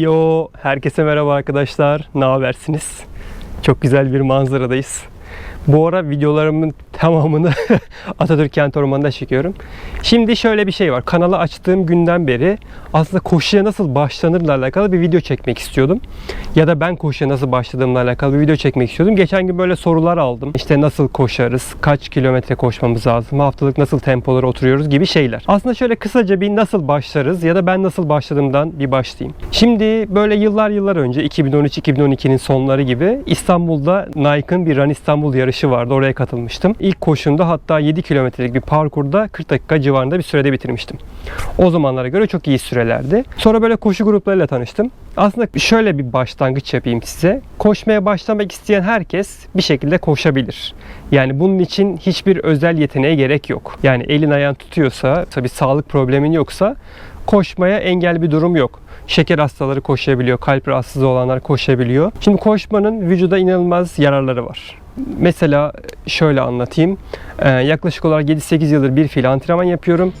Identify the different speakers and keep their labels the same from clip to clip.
Speaker 1: Yo! Herkese merhaba arkadaşlar. Ne habersiniz? Çok güzel bir manzaradayız. Bu ara videolarımın tamamını Atatürk Kent Ormanı'nda çekiyorum. Şimdi şöyle bir şey var. Kanalı açtığım günden beri aslında koşuya nasıl başlanırla alakalı bir video çekmek istiyordum. Ya da ben koşuya nasıl başladığımla alakalı bir video çekmek istiyordum. Geçen gün böyle sorular aldım. İşte nasıl koşarız, kaç kilometre koşmamız lazım, haftalık nasıl tempolara oturuyoruz gibi şeyler. Aslında şöyle kısaca bir nasıl başlarız ya da ben nasıl başladığımdan bir başlayayım. Şimdi böyle yıllar yıllar önce 2013-2012'nin sonları gibi İstanbul'da Nike'ın bir Run İstanbul yarışı vardı. Oraya katılmıştım. İlk koşumda hatta 7 kilometrelik bir parkurda 40 dakika civarında bir sürede bitirmiştim. O zamanlara göre çok iyi sürelerdi. Sonra böyle koşu gruplarıyla tanıştım. Aslında şöyle bir başlangıç yapayım size. Koşmaya başlamak isteyen herkes bir şekilde koşabilir. Yani bunun için hiçbir özel yeteneğe gerek yok. Yani elin ayağın tutuyorsa, tabii sağlık problemin yoksa koşmaya engel bir durum yok. Şeker hastaları koşabiliyor, kalp rahatsızlığı olanlar koşabiliyor. Şimdi koşmanın vücuda inanılmaz yararları var. Mesela şöyle anlatayım. Ee, yaklaşık olarak 7-8 yıldır bir fiil antrenman yapıyorum.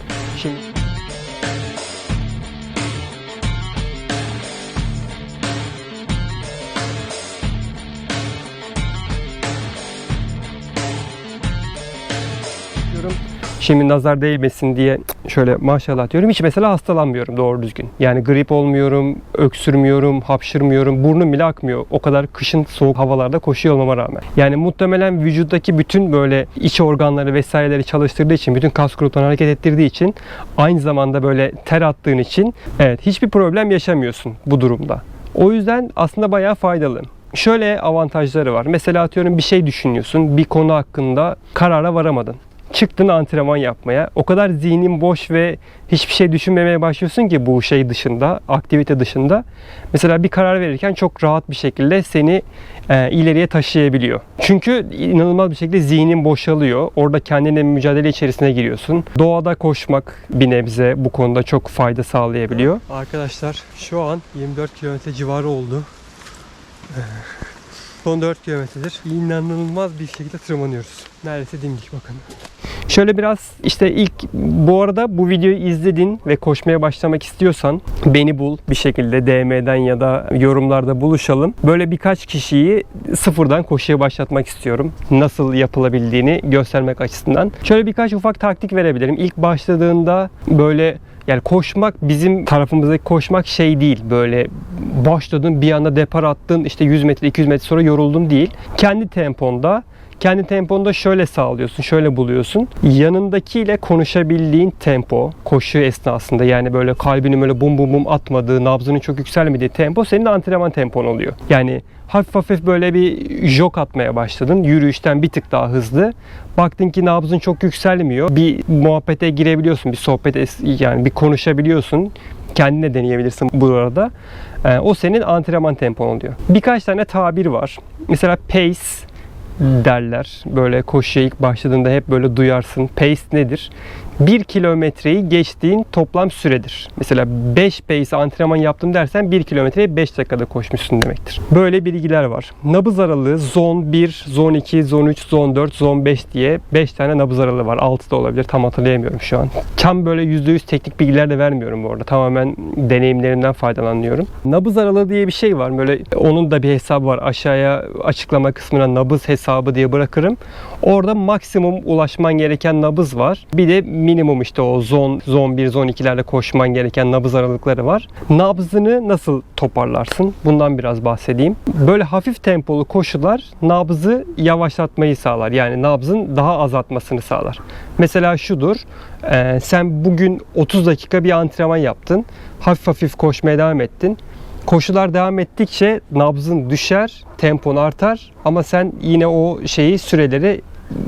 Speaker 1: Şimdi nazar değmesin diye şöyle maşallah diyorum. Hiç mesela hastalanmıyorum doğru düzgün. Yani grip olmuyorum, öksürmüyorum, hapşırmıyorum, burnum bile akmıyor. O kadar kışın soğuk havalarda koşuyor olmama rağmen. Yani muhtemelen vücuttaki bütün böyle iç organları vesaireleri çalıştırdığı için, bütün kas gruplarını hareket ettirdiği için aynı zamanda böyle ter attığın için evet hiçbir problem yaşamıyorsun bu durumda. O yüzden aslında bayağı faydalı. Şöyle avantajları var. Mesela atıyorum bir şey düşünüyorsun. Bir konu hakkında karara varamadın çıktın antrenman yapmaya. O kadar zihnin boş ve hiçbir şey düşünmemeye başlıyorsun ki bu şey dışında, aktivite dışında. Mesela bir karar verirken çok rahat bir şekilde seni e, ileriye taşıyabiliyor. Çünkü inanılmaz bir şekilde zihnin boşalıyor. Orada kendine mücadele içerisine giriyorsun. Doğada koşmak bir nebze bu konuda çok fayda sağlayabiliyor. Arkadaşlar şu an 24 kilometre civarı oldu. Son 4 kilometredir. İnanılmaz bir şekilde tırmanıyoruz. Neredeyse dimdik bakın. Şöyle biraz işte ilk bu arada bu videoyu izledin ve koşmaya başlamak istiyorsan beni bul bir şekilde DM'den ya da yorumlarda buluşalım. Böyle birkaç kişiyi sıfırdan koşuya başlatmak istiyorum. Nasıl yapılabildiğini göstermek açısından. Şöyle birkaç ufak taktik verebilirim. İlk başladığında böyle yani koşmak bizim tarafımızdaki koşmak şey değil böyle başladın bir anda depar attın işte 100 metre 200 metre sonra yoruldun değil. Kendi temponda kendi temponda şöyle sağlıyorsun, şöyle buluyorsun. Yanındakiyle konuşabildiğin tempo, koşu esnasında yani böyle kalbini böyle bum bum bum atmadığı, nabzının çok yükselmediği tempo senin antrenman tempon oluyor. Yani hafif hafif böyle bir jog atmaya başladın. Yürüyüşten bir tık daha hızlı. Baktın ki nabzın çok yükselmiyor. Bir muhabbete girebiliyorsun, bir sohbet yani bir konuşabiliyorsun. Kendine deneyebilirsin bu arada. Ee, o senin antrenman tempon oluyor. Birkaç tane tabir var. Mesela pace, derler. Böyle koşuya ilk başladığında hep böyle duyarsın. Pace nedir? 1 kilometreyi geçtiğin toplam süredir. Mesela 5 pace antrenman yaptım dersen 1 kilometreyi 5 dakikada koşmuşsun demektir. Böyle bilgiler var. Nabız aralığı zon 1, zon 2, zon 3, zon 4, zon 5 diye 5 tane nabız aralığı var. 6 da olabilir. Tam hatırlayamıyorum şu an. Tam böyle %100 teknik bilgiler de vermiyorum bu arada. Tamamen deneyimlerimden faydalanıyorum. Nabız aralığı diye bir şey var. Böyle onun da bir hesabı var. Aşağıya açıklama kısmına nabız hesabı diye bırakırım. Orada maksimum ulaşman gereken nabız var. Bir de minimum işte o zon, zon 1, zon 2'lerde koşman gereken nabız aralıkları var. Nabzını nasıl toparlarsın? Bundan biraz bahsedeyim. Böyle hafif tempolu koşular nabzı yavaşlatmayı sağlar. Yani nabzın daha azaltmasını sağlar. Mesela şudur. E, sen bugün 30 dakika bir antrenman yaptın. Hafif hafif koşmaya devam ettin. Koşular devam ettikçe nabzın düşer, tempon artar ama sen yine o şeyi süreleri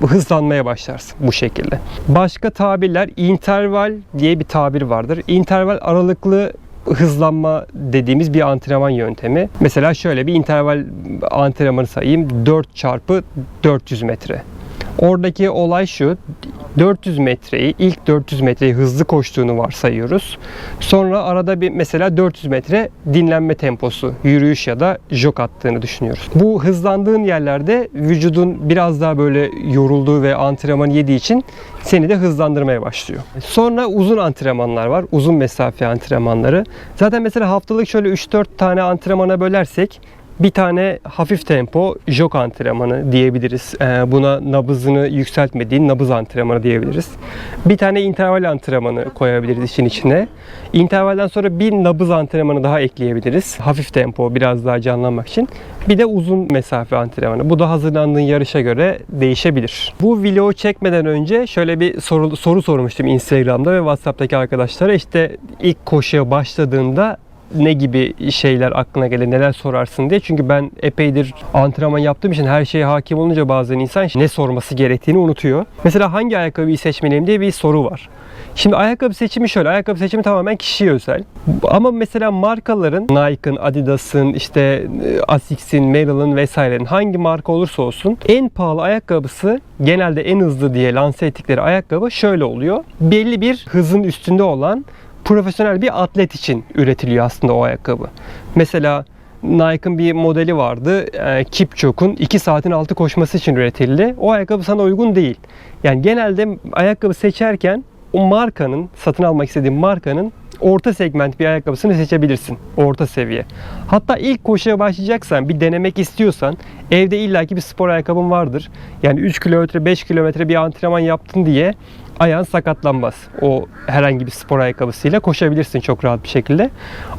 Speaker 1: hızlanmaya başlarsın bu şekilde. Başka tabirler interval diye bir tabir vardır. Interval aralıklı hızlanma dediğimiz bir antrenman yöntemi. Mesela şöyle bir interval antrenmanı sayayım. 4 çarpı 400 metre. Oradaki olay şu. 400 metreyi, ilk 400 metreyi hızlı koştuğunu varsayıyoruz. Sonra arada bir mesela 400 metre dinlenme temposu, yürüyüş ya da jog attığını düşünüyoruz. Bu hızlandığın yerlerde vücudun biraz daha böyle yorulduğu ve antrenman yediği için seni de hızlandırmaya başlıyor. Sonra uzun antrenmanlar var. Uzun mesafe antrenmanları. Zaten mesela haftalık şöyle 3-4 tane antrenmana bölersek bir tane hafif tempo jog antrenmanı diyebiliriz. Ee, buna nabızını yükseltmediğin nabız antrenmanı diyebiliriz. Bir tane interval antrenmanı koyabiliriz işin içine. İntervalden sonra bir nabız antrenmanı daha ekleyebiliriz. Hafif tempo biraz daha canlanmak için. Bir de uzun mesafe antrenmanı. Bu da hazırlandığın yarışa göre değişebilir. Bu vlogu çekmeden önce şöyle bir soru, soru sormuştum Instagram'da ve WhatsApp'taki arkadaşlara. İşte ilk koşuya başladığında ne gibi şeyler aklına gelir, neler sorarsın diye. Çünkü ben epeydir antrenman yaptığım için her şeye hakim olunca bazen insan ne sorması gerektiğini unutuyor. Mesela hangi ayakkabıyı seçmeliyim diye bir soru var. Şimdi ayakkabı seçimi şöyle. Ayakkabı seçimi tamamen kişiye özel. Ama mesela markaların Nike'ın, Adidas'ın, işte e, Asics'in, Merrell'ın vesairenin hangi marka olursa olsun en pahalı ayakkabısı genelde en hızlı diye lanse ettikleri ayakkabı şöyle oluyor. Belli bir hızın üstünde olan profesyonel bir atlet için üretiliyor aslında o ayakkabı. Mesela Nike'ın bir modeli vardı. E, Kipchoge'un 2 saatin altı koşması için üretildi. O ayakkabı sana uygun değil. Yani genelde ayakkabı seçerken o markanın, satın almak istediğin markanın orta segment bir ayakkabısını seçebilirsin. Orta seviye. Hatta ilk koşuya başlayacaksan, bir denemek istiyorsan evde illaki bir spor ayakkabın vardır. Yani 3 kilometre, 5 kilometre bir antrenman yaptın diye ayağın sakatlanmaz. O herhangi bir spor ayakkabısıyla koşabilirsin çok rahat bir şekilde.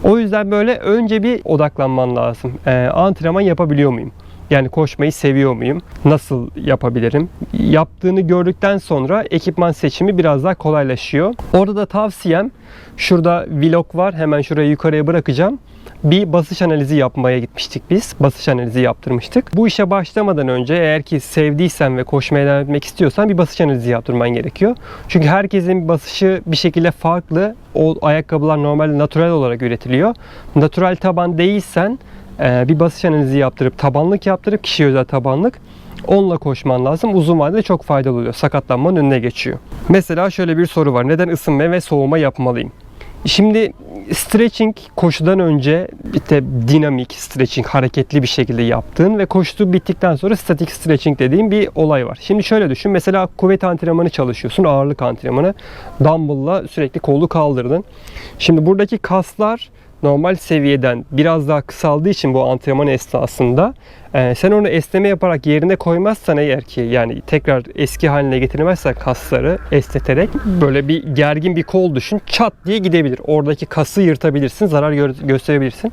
Speaker 1: O yüzden böyle önce bir odaklanman lazım. Ee, antrenman yapabiliyor muyum? Yani koşmayı seviyor muyum? Nasıl yapabilirim? Yaptığını gördükten sonra ekipman seçimi biraz daha kolaylaşıyor. Orada da tavsiyem şurada vlog var. Hemen şuraya yukarıya bırakacağım bir basış analizi yapmaya gitmiştik biz. Basış analizi yaptırmıştık. Bu işe başlamadan önce eğer ki sevdiysen ve koşmaya devam etmek istiyorsan bir basış analizi yaptırman gerekiyor. Çünkü herkesin basışı bir şekilde farklı. O ayakkabılar normalde natural olarak üretiliyor. Natural taban değilsen e, bir basış analizi yaptırıp tabanlık yaptırıp kişiye özel tabanlık onunla koşman lazım. Uzun vadede çok faydalı oluyor. Sakatlanmanın önüne geçiyor. Mesela şöyle bir soru var. Neden ısınma ve soğuma yapmalıyım? Şimdi stretching koşudan önce işte dinamik stretching hareketli bir şekilde yaptığın ve koştu bittikten sonra statik stretching dediğim bir olay var. Şimdi şöyle düşün. Mesela kuvvet antrenmanı çalışıyorsun. Ağırlık antrenmanı. Dumbbell'la sürekli kolu kaldırdın. Şimdi buradaki kaslar normal seviyeden biraz daha kısaldığı için bu antrenman esnasında e, sen onu esneme yaparak yerine koymazsan eğer ki yani tekrar eski haline getirmezsen kasları esneterek böyle bir gergin bir kol düşün çat diye gidebilir. Oradaki kası yırtabilirsin, zarar gö- gösterebilirsin.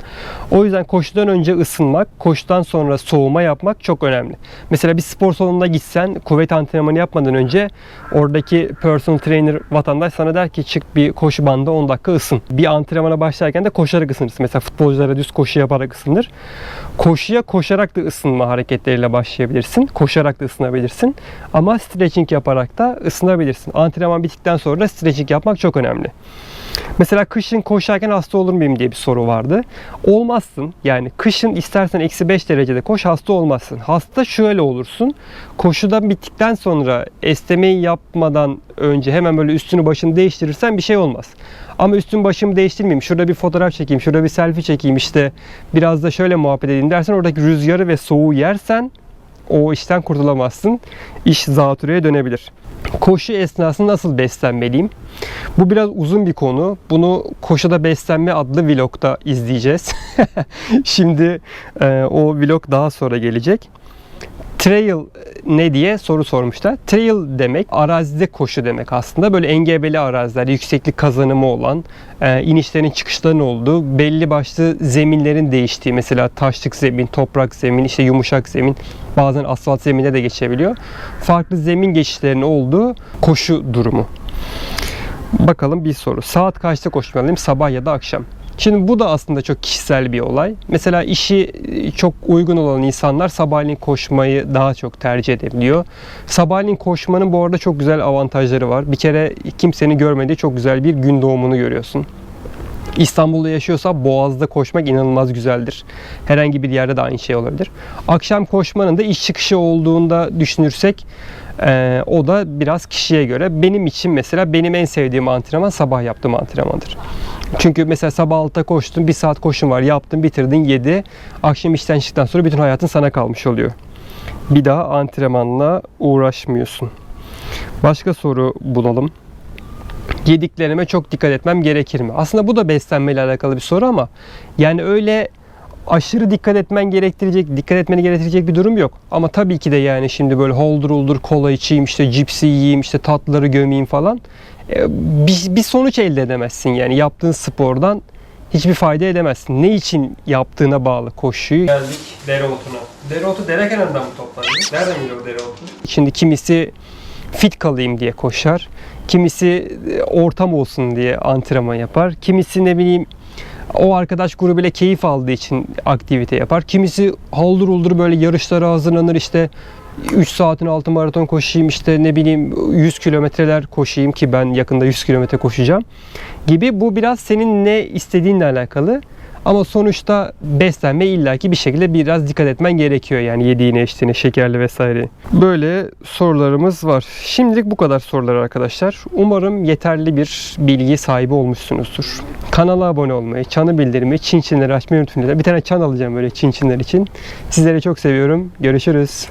Speaker 1: O yüzden koşudan önce ısınmak, koşudan sonra soğuma yapmak çok önemli. Mesela bir spor salonuna gitsen kuvvet antrenmanı yapmadan önce oradaki personal trainer vatandaş sana der ki çık bir koşu bandı 10 dakika ısın. Bir antrenmana başlarken de koşarak ısınırsın. Mesela futbolculara düz koşu yaparak ısınır. Koşuya koşarak da ısınma hareketleriyle başlayabilirsin. Koşarak da ısınabilirsin. Ama stretching yaparak da ısınabilirsin. Antrenman bittikten sonra stretching yapmak çok önemli. Mesela kışın koşarken hasta olur muyum diye bir soru vardı. Olmazsın. Yani kışın istersen eksi 5 derecede koş hasta olmazsın. Hasta şöyle olursun. Koşudan bittikten sonra esnemeyi yapmadan önce hemen böyle üstünü başını değiştirirsen bir şey olmaz. Ama üstüm başımı değiştirmeyeyim. Şurada bir fotoğraf çekeyim, şurada bir selfie çekeyim işte biraz da şöyle muhabbet edeyim dersen oradaki rüzgarı ve soğuğu yersen o işten kurtulamazsın. İş zatürreye dönebilir. Koşu esnasında nasıl beslenmeliyim? Bu biraz uzun bir konu. Bunu Koşuda Beslenme adlı vlogda izleyeceğiz. Şimdi e, o vlog daha sonra gelecek. Trail ne diye soru sormuşlar. Trail demek arazide koşu demek aslında. Böyle engebeli araziler, yükseklik kazanımı olan, e, inişlerin çıkışların olduğu, belli başlı zeminlerin değiştiği. Mesela taşlık zemin, toprak zemin, işte yumuşak zemin, bazen asfalt zeminde de geçebiliyor. Farklı zemin geçişlerinin olduğu koşu durumu. Bakalım bir soru. Saat kaçta koşmalıyım? Sabah ya da akşam. Şimdi bu da aslında çok kişisel bir olay. Mesela işi çok uygun olan insanlar sabahleyin koşmayı daha çok tercih edebiliyor. Sabahleyin koşmanın bu arada çok güzel avantajları var. Bir kere kimsenin görmediği çok güzel bir gün doğumunu görüyorsun. İstanbul'da yaşıyorsa Boğaz'da koşmak inanılmaz güzeldir. Herhangi bir yerde de aynı şey olabilir. Akşam koşmanın da iş çıkışı olduğunda düşünürsek e, o da biraz kişiye göre. Benim için mesela benim en sevdiğim antrenman sabah yaptığım antrenmandır. Çünkü mesela sabah 6'da koştun, bir saat koşun var, yaptın, bitirdin 7. Akşam işten çıktıktan sonra bütün hayatın sana kalmış oluyor. Bir daha antrenmanla uğraşmıyorsun. Başka soru bulalım. Yediklerime çok dikkat etmem gerekir mi? Aslında bu da beslenmeyle alakalı bir soru ama yani öyle aşırı dikkat etmen gerektirecek, dikkat etmeni gerektirecek bir durum yok. Ama tabii ki de yani şimdi böyle holdur uldur kola içeyim, işte cipsi yiyeyim, işte tatlıları gömeyim falan. E, Bir, bir sonuç elde edemezsin yani yaptığın spordan hiçbir fayda edemezsin. Ne için yaptığına bağlı koşuyu. Geldik dereotuna. Dereotu dere kenarından mı toplanıyor? Nereden geliyor dereotu? Şimdi kimisi fit kalayım diye koşar. Kimisi e, ortam olsun diye antrenman yapar. Kimisi ne bileyim o arkadaş grubuyla keyif aldığı için aktivite yapar. Kimisi haldır uldur böyle yarışlara hazırlanır işte 3 saatin altı maraton koşayım işte ne bileyim 100 kilometreler koşayım ki ben yakında 100 kilometre koşacağım gibi. Bu biraz senin ne istediğinle alakalı. Ama sonuçta beslenme illaki bir şekilde biraz dikkat etmen gerekiyor yani yediğine içtiğine şekerli vesaire. Böyle sorularımız var. Şimdilik bu kadar sorular arkadaşlar. Umarım yeterli bir bilgi sahibi olmuşsunuzdur. Kanala abone olmayı, çanı bildirimi, çin çinleri açmayı unutmayın. Bir tane çan alacağım böyle çin çinler için. Sizleri çok seviyorum. Görüşürüz.